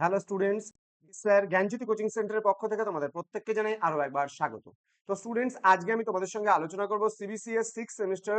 Hello students sir Gyanjyoti coaching সেন্টারের পক্ষ থেকে তোমাদের প্রত্যেককে জানাই আরও একবার স্বাগত। তো স্টুডেন্টস আজকে আমি তোমাদের সঙ্গে আলোচনা করব CBCS six semester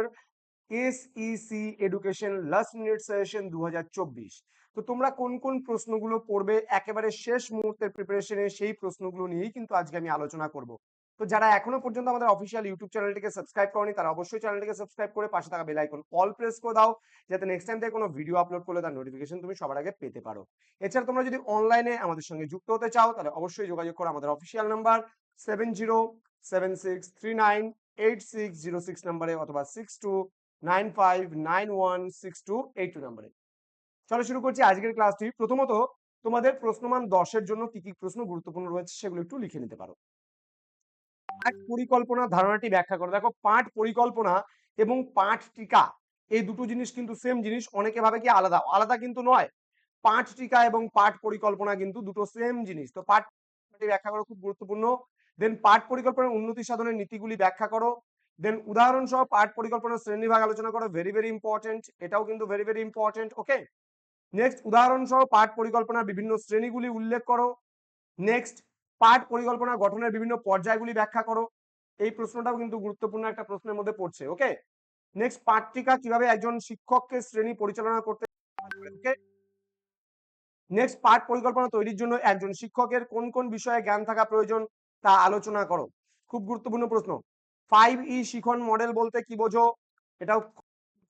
SEC education last minute session দু হাজার চব্বিশ। তো তোমরা কোন কোন প্রশ্নগুলো পড়বে একেবারে শেষ মুহূর্তের প্রিপারেশনে সেই প্রশ্নগুলো নিয়েই কিন্তু আজকে আমি আলোচনা করব। তো যারা এখনও পর্যন্ত আমাদের অফিসিয়াল ইউটিউব চ্যানেলটিকে সাবস্ক্রাইব করনি, তারা অবশ্যই চ্যানেলটিকে সাবস্ক্রাইব করে পাশে থাকা বেল আইকন অল প্রেস করে দাও, যাতে নেক্সট টাইম থেকে কোনো ভিডিও আপলোড করলে তার নোটিফিকেশন তুমি সবার আগে পেতে পারো। এছাড়া তোমরা যদি অনলাইনে আমাদের সঙ্গে যুক্ত হতে চাও, তাহলে অবশ্যই যোগাযোগ করো আমাদের official number seven zero seven six three nine eight six zero six নাম্বারে অথবা six two nine five nine one six two eight two নাম্বারে চলো শুরু করছি আজকের ক্লাসটি প্রথমত তোমাদের প্রশ্নমান দশের জন্য কি কি প্রশ্ন গুরুত্বপূর্ণ রয়েছে সেগুলো একটু লিখে নিতে পারো। পাঠ পরিকল্পনা ধারণাটি ব্যাখ্যা করো। দেখো, পাঠ পরিকল্পনা এবং পাঠ টিকা, এই দুটো জিনিস কিন্তু সেম জিনিস, অনেকে ভাবে কি আলাদা? আলাদা কিন্তু নয়। পাঠ টিকা এবং পাঠ পরিকল্পনা কিন্তু দুটো সেম জিনিস। তো পাঠ ব্যাখ্যা করো, খুব গুরুত্বপূর্ণ। দেন পাঠ পরিকল্পনার উন্নতি সাধনের নীতিগুলি ব্যাখ্যা করো। দেন উদাহরণ সহ পাঠ পরিকল্পনার শ্রেণীভাগ আলোচনা করো ভেরি ভেরি ইম্পর্টেন্ট এটাও কিন্তু very very important okay next উদাহরণ সহ পাঠ পরিকল্পনার বিভিন্ন শ্রেণীগুলি উল্লেখ করো। নেক্সট পাঠ পরিকল্পনা গঠনের বিভিন্ন পর্যায়গুলি ব্যাখ্যা করো। এই প্রশ্নটাও কিন্তু গুরুত্বপূর্ণ একটা প্রশ্নের মধ্যে পড়ছে ওকে নেক্সট পাঠটিকা কীভাবে একজন শিক্ষককে শ্রেণি পরিচালনা করতে ওকে নেক্সট পাঠ পরিকল্পনা তৈরির জন্য একজন শিক্ষকের কোন কোন বিষয়ে জ্ঞান থাকা প্রয়োজন তা আলোচনা করো। খুব গুরুত্বপূর্ণ প্রশ্ন। ফাইভ ই শিখন মডেল বলতে কি বোঝো? এটাও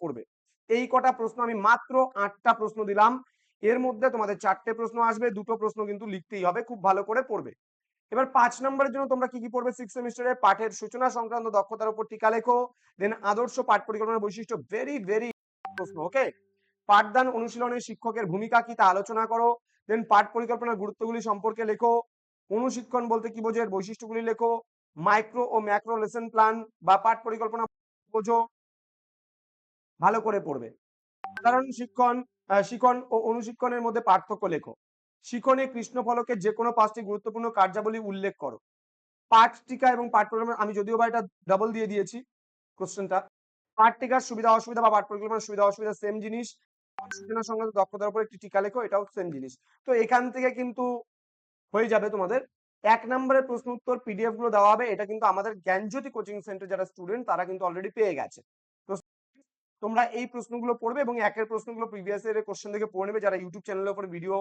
করবে। এই কটা প্রশ্ন আমি মাত্র আটটা প্রশ্ন দিলাম। এর মধ্যে তোমাদের চারটে প্রশ্ন আসবে, দুটো প্রশ্ন কিন্তু লিখতেই হবে, খুব ভালো করে পড়বে। এবার পাঁচ নম্বরের জন্য তোমরা কি কি পড়বে? সিক্স সেমিস্টারে পাঠের সূচনা সংক্রান্ত দক্ষতার উপর টিকা লেখো। দেন আদর্শ পাঠ পরিকল্পনার বৈশিষ্ট্য। ভেরি ভেরি প্রশ্ন ওকে পাঠদান অনুশীলনে শিক্ষকের ভূমিকা কি তা আলোচনা করো। দেন পাঠ পরিকল্পনার গুরুত্বগুলি সম্পর্কে লেখো। অনুশিক্ষণ বলতে কি বোঝো এর বৈশিষ্ট্যগুলি লেখো। মাইক্রো ও ম্যাক্রো লেসন প্ল্যান বা পাঠ পরিকল্পনা বোঝো। ভালো করে পড়বে। সাধারণ শিক্ষণ শিক্ষণ ও অনুশিক্ষণের মধ্যে পার্থক্য লেখো। শিখনে কৃষ্ণ ফলকের যে কোনো পাঁচটি গুরুত্বপূর্ণ কার্যাবলী উল্লেখ করো। পাঠ টিকা এবং পাঠ পরিকল্পনা আমি যদিও বা এটা ডাবল দিয়ে দিয়েছি কোশ্চেনটা পাঠ টিকার সুবিধা অসুবিধা বা পাঠ পরিকল্পনার সুবিধা অসুবিধা সেম জিনিস। সূচনা সংক্রান্ত দক্ষতার উপর একটি টিকা লেখো, এটাও সেম জিনিস। তো এখান থেকে কিন্তু হয়ে যাবে তোমাদের। এক নম্বরের প্রশ্ন উত্তর পিডিএফগুলো দেওয়া হবে। এটা কিন্তু আমাদের জ্ঞানজ্যোতি কোচিং সেন্টার যারা স্টুডেন্ট তারা কিন্তু অলরেডি পেয়ে গেছে। তোমরা এই প্রশ্নগুলো পড়বে এবং একের প্রশ্নগুলো প্রিভিয়াস এর কোশ্চেন থেকে পড়ে নেবে। যারা ইউটিউব চ্যানেলের উপর ভিডিও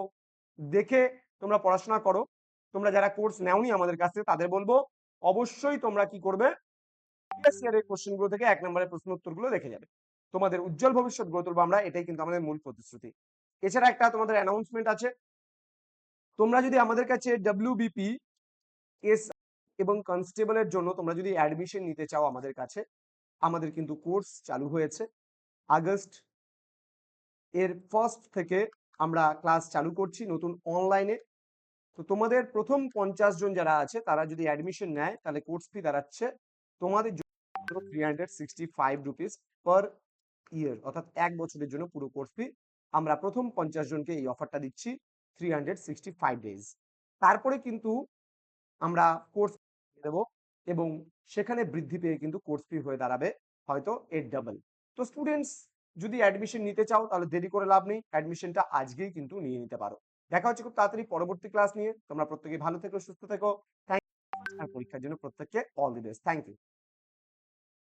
দেখে তোমরা পড়াশোনা করো। তোমরা যারা কোর্স নেওনি আমাদের কাছে তাদের বলব, অবশ্যই তোমরা কি করবে? প্রিভিয়াস কোশ্চেনগুলো থেকে এক নম্বরের প্রশ্ন উত্তরগুলো দেখে যাবে। তোমাদের উজ্জ্বল ভবিষ্যৎ গড়ে তুলবো আমরা, এটাই কিন্তু আমাদের মূল প্রতিশ্রুতি। এছাড়া একটা তোমাদের অ্যানাউন্সমেন্ট আছে। তোমরা যদি আমাদের কাছে ডাব্লিউবিপি এস এবং কনস্টেবলের জন্য তোমরা যদি অ্যাডমিশন নিতে চাও আমাদের কাছে, আমাদের কিন্তু কোর্স চালু হয়েছে। আগস্ট এর ফার্স্ট থেকে আমরা ক্লাস চালু করছি নতুন অনলাইনে। তো তোমাদের প্রথম পঞ্চাশ জন যারা আছে, তারা যদি অ্যাডমিশন নেয়, তাহলে কোর্স ফি দাঁড়াচ্ছে তোমাদের থ্রি পার ইয়ার অর্থাৎ এক বছরের জন্য পুরো কোর্স ফি আমরা প্রথম পঞ্চাশ জনকে এই অফারটা দিচ্ছি three hundred sixty five days তারপরে কিন্তু আমরা কোর্স দেব এবং সেখানে বৃদ্ধি পেয়ে কিন্তু কোর্স ফি হয়ে দাঁড়াবে হয়তো এর ডাবল তো স্টুডেন্টস যদি অ্যাডমিশন নিতে চাও, তাহলে দেরি করে লাভ নেই। অ্যাডমিশনটা আজকেই কিন্তু নিয়ে নিতে পারো। দেখা হচ্ছে খুব তাড়াতাড়ি পরবর্তী ক্লাস নিয়ে। তোমরা প্রত্যেকে ভালো থেকো, সুস্থ থেকো। থ্যাংক পরীক্ষার জন্য প্রত্যেককে all the best thank you